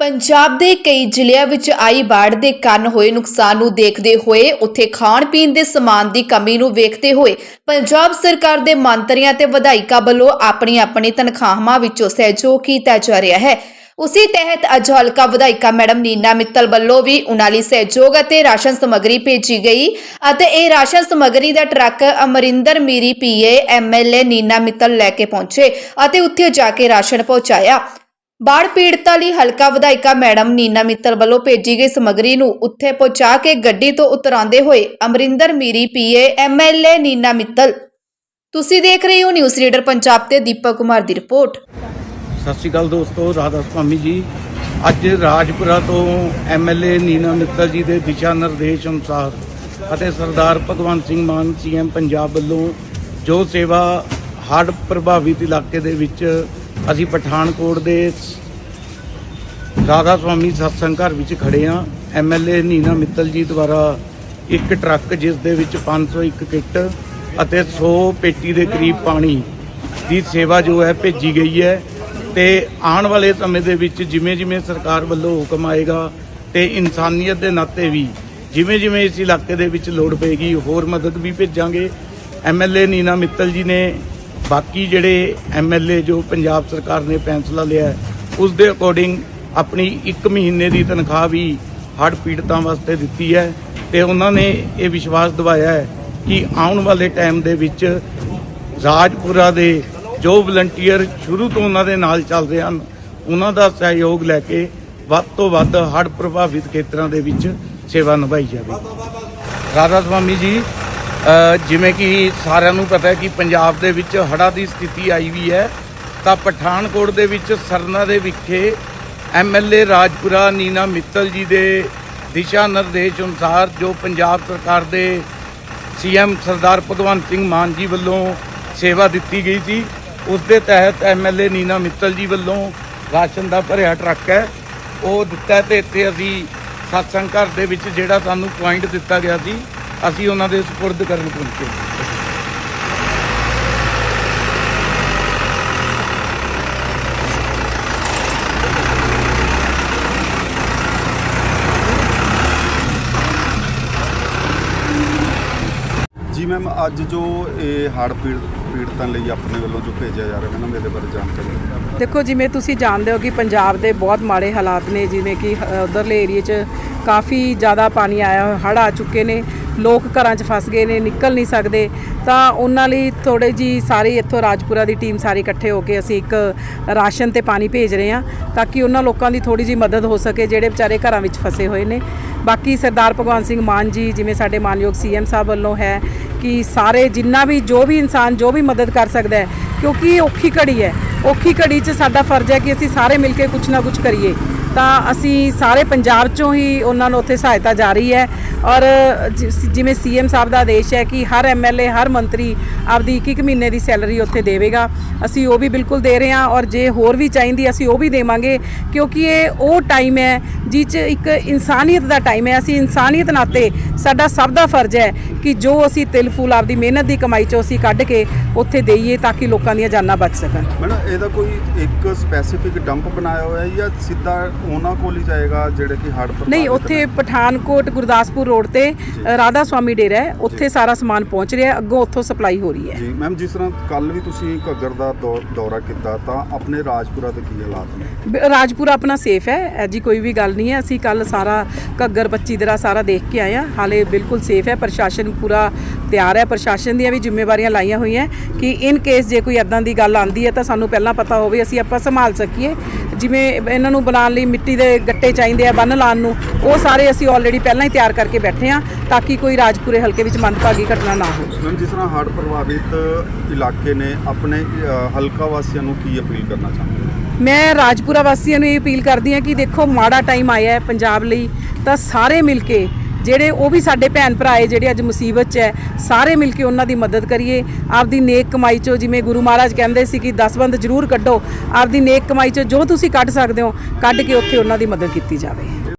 ਪੰਜਾਬ ਦੇ ਕਈ ਜ਼ਿਲ੍ਹਿਆਂ ਵਿੱਚ ਆਈ ਬਾੜ ਦੇ ਕਾਰਨ ਹੋਏ ਨੁਕਸਾਨ ਨੂੰ ਦੇਖਦੇ ਹੋਏ ਉੱਥੇ ਖਾਣ ਪੀਣ ਦੇ ਸਮਾਨ ਦੀ ਕਮੀ ਨੂੰ ਵੇਖਦੇ ਹੋਏ ਪੰਜਾਬ ਸਰਕਾਰ ਦੇ ਮੰਤਰੀਆਂ ਤੇ ਵਿਧਾਇਕਾਂ ਵੱਲੋਂ ਆਪਣੀ ਆਪਣੀ ਤਨਖਾਹਾਂ ਵਿੱਚੋਂ ਸਹਿਯੋਗ ਕੀਤਾ ਜਾ ਰਿਹਾ ਹੈ। ਉਸੇ ਤਹਿਤ ਅੱਜ ਹਲਕਾ ਵਿਧਾਇਕਾ ਮੈਡਮ ਨੀਨਾ ਮਿੱਤਲ ਵੱਲੋਂ ਵੀ ਉਨਾਂ ਲਈ ਸਹਿਯੋਗ ਅਤੇ ਰਾਸ਼ਨ ਸਮੱਗਰੀ ਭੇਜੀ ਗਈ ਅਤੇ ਇਹ ਰਾਸ਼ਨ ਸਮੱਗਰੀ ਦਾ truck Amarinder Miri PA MLA Nina Mittal ਲੈ ਕੇ ਪਹੁੰਚੇ ਅਤੇ ਉੱਥੇ ਜਾ ਕੇ ਰਾਸ਼ਨ ਪਹੁੰਚਾਇਆ। ਬਾੜ ਪੀੜਤਾਂ ਲਈ ਹਲਕਾ ਵਿਧਾਇਕਾ ਮੈਡਮ ਨੀਨਾ ਮਿੱਤਲ ਵੱਲੋਂ ਭੇਜੀ ਗਈ ਸਮੱਗਰੀ ਨੂੰ ਉੱਥੇ ਪਹੁੰਚਾ ਕੇ ਗੱਡੀ ਤੋਂ ਉਤਰਾਉਂਦੇ ਹੋਏ ਅਮਰਿੰਦਰ ਮੀਰੀ, ਪੀਏ ਐਮਐਲਏ ਨੀਨਾ ਮਿੱਤਲ। ਤੁਸੀਂ ਦੇਖ ਰਹੇ ਹੋ ਨਿਊਜ਼ ਰੀਡਰ ਪੰਜਾਬ ਤੇ ਦੀਪਕ ਕੁਮਾਰ ਦੀ ਰਿਪੋਰਟ। ਸਤਿ ਸ਼੍ਰੀ ਅਕਾਲ ਦੋਸਤੋ, ਰਾਧਾ ਸੁਆਮੀ ਜੀ। ਅੱਜ ਰਾਜਪੁਰਾ ਤੋਂ ਐਮਐਲਏ ਨੀਨਾ ਮਿੱਤਲ ਜੀ ਦੇ ਦਿਸ਼ਾ ਨਿਰਦੇਸ਼ ਅਨੁਸਾਰ ਅਤੇ ਸਰਦਾਰ ਭਗਵੰਤ ਸਿੰਘ ਮਾਨ ਸੀਐਮ ਪੰਜਾਬ ਵੱਲੋਂ ਜੋ ਸੇਵਾ ਹੜ੍ਹ ਪ੍ਰਭਾਵਿਤ ਇਲਾਕੇ ਦੇ ਵਿੱਚ ਅਸੀਂ ਪਠਾਨਕੋਟ ਦੇ ਰਾਧਾ ਸੁਆਮੀ ਸਤਸੰਗ ਘਰ ਵਿੱਚ ਖੜੇ ਹਾਂ। ਐਮਐਲਏ ਨੀਨਾ ਮਿੱਤਲ ਜੀ ਦੁਆਰਾ ਇੱਕ ਟਰੱਕ ਜਿਸ ਦੇ ਵਿੱਚ 501 ਕਿੱਟ ਅਤੇ 100 ਪੇਟੀ ਦੇ ਕਰੀਬ ਪਾਣੀ ਦੀ ਸੇਵਾ ਜੋ ਹੈ ਭੇਜੀ ਗਈ ਹੈ ਤੇ ਆਉਣ ਵਾਲੇ ਸਮੇਂ ਦੇ ਵਿੱਚ ਜਿਵੇਂ ਜਿਵੇਂ ਸਰਕਾਰ ਵੱਲੋਂ ਹੁਕਮ ਆਏਗਾ ਤੇ ਇਨਸਾਨੀਅਤ ਦੇ ਨਾਤੇ ਵੀ ਜਿਵੇਂ ਜਿਵੇਂ ਇਸ ਇਲਾਕੇ ਦੇ ਵਿੱਚ ਲੋੜ ਪਏਗੀ, ਹੋਰ ਮਦਦ ਵੀ ਭੇਜਾਂਗੇ। ਐਮਐਲਏ ਨੀਨਾ ਮਿੱਤਲ ਜੀ ਨੇ ਬਾਕੀ ਜਿਹੜੇ ਐਮਐਲਏ ਜੋ ਪੰਜਾਬ ਸਰਕਾਰ ਨੇ ਫੈਸਲਾ ਲਿਆ ਹੈ, ਉਸ ਦੇ ਅਕੋਰਡਿੰਗ ਆਪਣੀ 1 ਮਹੀਨੇ ਦੀ ਤਨਖਾਹ ਵੀ ਹੜ੍ਹ ਪੀੜਤਾਂ ਵਾਸਤੇ ਦਿੱਤੀ ਹੈ ਤੇ ਉਹਨਾਂ ਨੇ ਇਹ ਵਿਸ਼ਵਾਸ ਦਿਵਾਇਆ ਹੈ ਕਿ ਆਉਣ ਵਾਲੇ ਟਾਈਮ ਦੇ ਵਿੱਚ ਰਾਜਪੁਰਾ ਦੇ ਜੋ ਵਲੰਟੀਅਰ ਸ਼ੁਰੂ ਤੋਂ ਉਹਨਾਂ ਦੇ ਨਾਲ ਚੱਲਦੇ ਹਨ ਉਹਨਾਂ ਦਾ ਸਹਿਯੋਗ ਲੈ ਕੇ ਵੱਧ ਤੋਂ ਵੱਧ ਹੜ੍ਹ ਪ੍ਰਭਾਵਿਤ ਖੇਤਰਾਂ ਦੇ ਵਿੱਚ ਸੇਵਾ ਨਿਭਾਈ ਜਾਵੇ। ਰਾਧਾ ਸੁਆਮੀ ਜੀ ਜਿਵੇਂ ਕਿ ਸਾਰਿਆਂ ਨੂੰ ਪਤਾ ਹੈ ਕਿ ਪੰਜਾਬ ਦੇ ਵਿੱਚ ਹੜ੍ਹਾਂ ਦੀ ਸਥਿਤੀ ਆਈ ਵੀ ਹੈ, ਤਾਂ ਪਠਾਨਕੋਟ ਦੇ ਵਿੱਚ ਸਰਨਾ ਦੇ ਵਿਖੇ ਐਮਐਲਏ ਰਾਜਪੁਰਾ ਨੀਨਾ ਮਿੱਤਲ ਜੀ ਦੇ ਦਿਸ਼ਾ ਨਿਰਦੇਸ਼ ਅਨੁਸਾਰ ਜੋ ਪੰਜਾਬ ਸਰਕਾਰ ਦੇ ਸੀਐਮ ਸਰਦਾਰ ਭਗਵੰਤ ਸਿੰਘ ਮਾਨ ਜੀ ਵੱਲੋਂ ਸੇਵਾ ਦਿੱਤੀ ਗਈ ਸੀ, ਉਸ ਦੇ ਤਹਿਤ ਐਮਐਲਏ ਨੀਨਾ ਮਿੱਤਲ ਜੀ ਵੱਲੋਂ ਰਾਸ਼ਨ ਦਾ ਭਰਿਆ ਟਰੱਕ ਹੈ। ਉਹ ਦਿੱਤਾ ਤੇ ਇੱਥੇ ਅਸੀਂ ਸਤਸੰਗ ਘਰ ਦੇ ਵਿੱਚ ਜਿਹੜਾ ਸਾਨੂੰ ਪੁਆਇੰਟ ਦਿੱਤਾ ਗਿਆ ਸੀ। ਅਸੀਂ ਉਹਨਾਂ ਦੇ ਸਪੁਰਦ ਕਰਨ ਪਹੁੰਚੇ ਜੀ ਮੈਮ ਅੱਜ ਜੋ ਇਹ ਪੀੜ ਪੀੜਤਾਂ ਲਈ ਆਪਣੇ ਵੱਲੋਂ ਜੋ ਭੇਜਿਆ ਜਾ ਰਿਹਾ ਮੈਡਮ ਇਹਦੇ ਬਾਰੇ ਜਾਣਕਾਰੀ। ਦੇਖੋ ਜਿਵੇਂ ਤੁਸੀਂ ਜਾਣਦੇ ਹੋ ਕਿ ਪੰਜਾਬ ਦੇ ਬਹੁਤ ਮਾੜੇ ਹਾਲਾਤ ਨੇ ਜਿਵੇਂ ਕਿ ਉਧਰਲੇ ਏਰੀਏ 'ਚ ਕਾਫੀ ਜ਼ਿਆਦਾ ਪਾਣੀ ਆਇਆ ਹੋਇਆ ਹੜ੍ਹ ਆ ਚੁੱਕੇ ਨੇ, ਲੋਕ ਘਰਾਂ 'ਚ ਫਸ ਗਏ ਨੇ, ਨਿਕਲ ਨਹੀਂ ਸਕਦੇ। ਤਾਂ ਉਹਨਾਂ ਲਈ ਥੋੜੇ ਜੀ ਸਾਰੀ ਇੱਥੋਂ ਰਾਜਪੁਰਾ ਦੀ ਟੀਮ ਸਾਰੇ ਇਕੱਠੇ ਹੋ ਕੇ ਅਸੀਂ ਇੱਕ ਰਾਸ਼ਨ ਤੇ ਪਾਣੀ ਭੇਜ ਰਹੇ ਹਾਂ, ਤਾਂ ਕਿ ਉਹਨਾਂ ਲੋਕਾਂ ਦੀ ਥੋੜੀ ਜੀ ਮਦਦ ਹੋ ਸਕੇ, ਜਿਹੜੇ ਵਿਚਾਰੇ ਘਰਾਂ ਵਿੱਚ ਫਸੇ ਹੋਏ ਨੇ। ਬਾਕੀ ਸਰਦਾਰ ਭਗਵੰਤ ਸਿੰਘ ਮਾਨ ਜੀ, ਜਿਵੇਂ ਸਾਡੇ ਮਾਨਯੋਗ ਸੀਐਮ ਸਾਹਿਬ ਵੱਲੋਂ ਹੈ ਕਿ ਸਾਰੇ ਜਿੰਨਾ ਵੀ, ਜੋ ਵੀ ਇਨਸਾਨ, ਜੋ ਵੀ ਮਦਦ ਕਰ ਸਕਦਾ ਹੈ, ਕਿਉਂਕਿ ਇਹ ਔਖੀ ਘੜੀ ਹੈ। ਔਖੀ ਘੜੀ 'ਚ ਸਾਡਾ ਫਰਜ਼ ਹੈ ਕਿ ਅਸੀਂ ਸਾਰੇ ਮਿਲ ਕੇ ਕੁਝ ਨਾ ਕੁਝ ਕਰੀਏ। ਤਾਂ ਅਸੀਂ ਸਾਰੇ ਪੰਜਾਬ ਚੋਂ ਹੀ ਉਹਨਾਂ ਨੂੰ ਉੱਥੇ ਸਹਾਇਤਾ ਜਾਰੀ ਹੈ। ਔਰ ਜਿਵੇਂ ਸੀਐਮ ਸਾਹਿਬ ਦਾ ਆਦੇਸ਼ ਹੈ ਕਿ ਹਰ ਐਮਐਲਏ ਹਰ ਮੰਤਰੀ ਆਪਦੀ ਇੱਕ ਇੱਕ ਮਹੀਨੇ ਦੀ ਸੈਲਰੀ ਉੱਥੇ ਦੇਵੇਗਾ। ਅਸੀਂ ਉਹ ਵੀ ਬਿਲਕੁਲ ਦੇ ਰਹੇ ਹਾਂ ਔਰ ਜੇ ਹੋਰ ਵੀ ਚਾਹੀਦੀ ਅਸੀਂ ਉਹ ਵੀ ਦੇਵਾਂਗੇ ਕਿਉਂਕਿ ਇਹ ਉਹ ਟਾਈਮ ਹੈ 'ਚ ਇੱਕ ਇਨਸਾਨੀਅਤ ਦਾ ਟਾਈਮ ਹੈ। ਅਸੀਂ ਇਨਸਾਨੀਅਤ ਨਾਤੇ ਸਾਡਾ ਸਭ ਦਾ ਫਰਜ਼ ਹੈ ਕਿ ਜੋ ਅਸੀਂ ਤਿਲ ਫੂਲ ਆਪਦੀ ਮਿਹਨਤ ਦੀ ਕਮਾਈ ਚੋਂ ਅਸੀਂ ਕੱਢ ਕੇ ਉੱਥੇ ਦੇਈਏ ਤਾਂ ਕਿ ਲੋਕਾਂ ਦੀਆਂ ਜਾਨਾਂ ਬਚ ਸਕਣ। ਮੈਡਮ ਇਹਦਾ ਕੋਈ ਇੱਕ ਸਪੈਸੀਫਿਕ ਡੰਪ ਬਣਾਇਆ ਹੋਇਆ ਹੈ ਜਾਂ ਸਿੱਧਾ ਉਹਨਾਂ ਕੋਲ ਹੀ ਜਾਏਗਾ ਜਿਹੜੇ ਕਿ ਹੜ੍ਹ ਨਹੀਂ ਉੱਥੇ ਪਠਾਨਕੋਟ ਗੁਰਦਾਸਪੁਰ ਰੋਡ ਤੇ ਰਾਧਾ ਸੁਆਮੀ ਡੇਰਾ ਹੈ। ਉੱਥੇ ਸਾਰਾ ਸਮਾਨ ਪਹੁੰਚ ਰਿਹਾ ਹੈ, ਅੱਗੋਂ ਉੱਥੋਂ ਸਪਲਾਈ ਹੋ ਰਹੀ ਹੈ। ਜੀ ਮੈਮ ਜਿਸ ਤਰ੍ਹਾਂ ਕੱਲ ਵੀ ਤੁਸੀਂ ਘੱਗਰ ਦਾ ਦੌ- ਦੌਰਾ ਕੀਤਾ ਤਾਂ ਆਪਣੇ ਰਾਜਪੁਰਾ ਦੇ ਕੀ ਹਾਲਾਤ ਨੇ? ਬ- ਰਾਜਪੁਰਾ ਆਪਣਾ ਸੇਫ ਹੈ। ਐਜੀ ਕੋਈ ਵੀ ਗੱਲ ਨਹੀਂ ਹੈ। ਅਸੀਂ ਕੱਲ ਸਾਰਾ ਘੱਗਰ 25 ਦਰਾ ਸਾਰਾ ਦੇਖ ਕੇ ਆਏ ਹਾਂ। ਹਾਲੇ ਬਿਲਕੁਲ ਸੇਫ ਹੈ। ਪ੍ਰਸ਼ਾਸਨ ਪੂਰਾ ਤਿਆਰ ਹੈ ਪ੍ਰਸ਼ਾਸਨ ਦੀਆਂ ਵੀ ਜ਼ਿੰਮੇਵਾਰੀਆਂ ਲਾਈਆਂ ਹੋਈਆਂ ਕਿ ਇਨ ਕੇਸ ਜੇ ਕੋਈ ਐਦਾਂ ਦੀ ਗੱਲ ਆਂਦੀ ਹੈ ਤਾਂ ਸਾਨੂੰ ਪਹਿਲਾਂ ਪਤਾ ਹੋਵੇ ਅਸੀਂ ਆਪਾਂ ਸੰਭਾਲ ਸਕੀਏ। ਜਿਵੇਂ ਇਹਨਾਂ ਨੂੰ ਬਣਾਉਣ ਲਈ ਮਿੱਟੀ ਦੇ ਗੱਟੇ ਚਾਹੀਦੇ ਆ ਬੰਨ ਲਾਉਣ ਨੂੰ ਉਹ ਸਾਰੇ ਅਸੀਂ ਆਲਰੇਡੀ ਪਹਿਲਾਂ ਹੀ ਤਿਆਰ ਕਰਕੇ ਬੈਠੇ ਹਾਂ ਤਾਂ ਕਿ ਕੋਈ ਰਾਜਪੁਰੇ ਹਲਕੇ ਵਿੱਚ ਮੰਦਭਾਗੀ ਘਟਨਾ ਨਾ ਹੋਵੇ। ਮੈਮ ਜਿਸ ਤਰ੍ਹਾਂ ਹੜ੍ਹ ਪ੍ਰਭਾਵਿਤ ਇਲਾਕੇ ਨੇ ਆਪਣੇ ਹਲਕਾ ਵਾਸੀਆਂ ਨੂੰ ਕੀ ਅਪੀਲ ਕਰਨਾ ਚਾਹੁੰਦੇ ਮੈਂ ਰਾਜਪੁਰਾ ਵਾਸੀਆਂ ਨੂੰ ਇਹ ਅਪੀਲ ਕਰਦੀ ਹਾਂ ਕਿ ਦੇਖੋ ਮਾੜਾ ਟਾਈਮ ਆਇਆ ਹੈ ਪੰਜਾਬ ਲਈ ਤਾਂ ਸਾਰੇ ਮਿਲ ਕੇ ਜਿਹੜੇ ਉਹ ਵੀ ਸਾਡੇ ਭੈਣ ਭਰਾ ਹੈ, ਜਿਹੜੇ ਅੱਜ ਮੁਸੀਬਤ 'ਚ ਹੈ, ਸਾਰੇ ਮਿਲ ਕੇ ਉਹਨਾਂ ਦੀ ਮਦਦ ਕਰੀਏ। ਆਪਦੀ ਨੇਕ ਕਮਾਈ 'ਚੋਂ ਜਿਵੇਂ ਗੁਰੂ ਮਹਾਰਾਜ ਕਹਿੰਦੇ ਸੀ ਕਿ ਦਸਵੰਧ ਜ਼ਰੂਰ ਕੱਢੋ, ਆਪਦੀ ਨੇਕ ਕਮਾਈ 'ਚੋਂ ਜੋ ਤੁਸੀਂ ਕੱਢ ਸਕਦੇ ਹੋ, ਕੱਢ ਕੇ ਉੱਥੇ ਉਹਨਾਂ ਦੀ ਮਦਦ ਕੀਤੀ ਜਾਵੇ।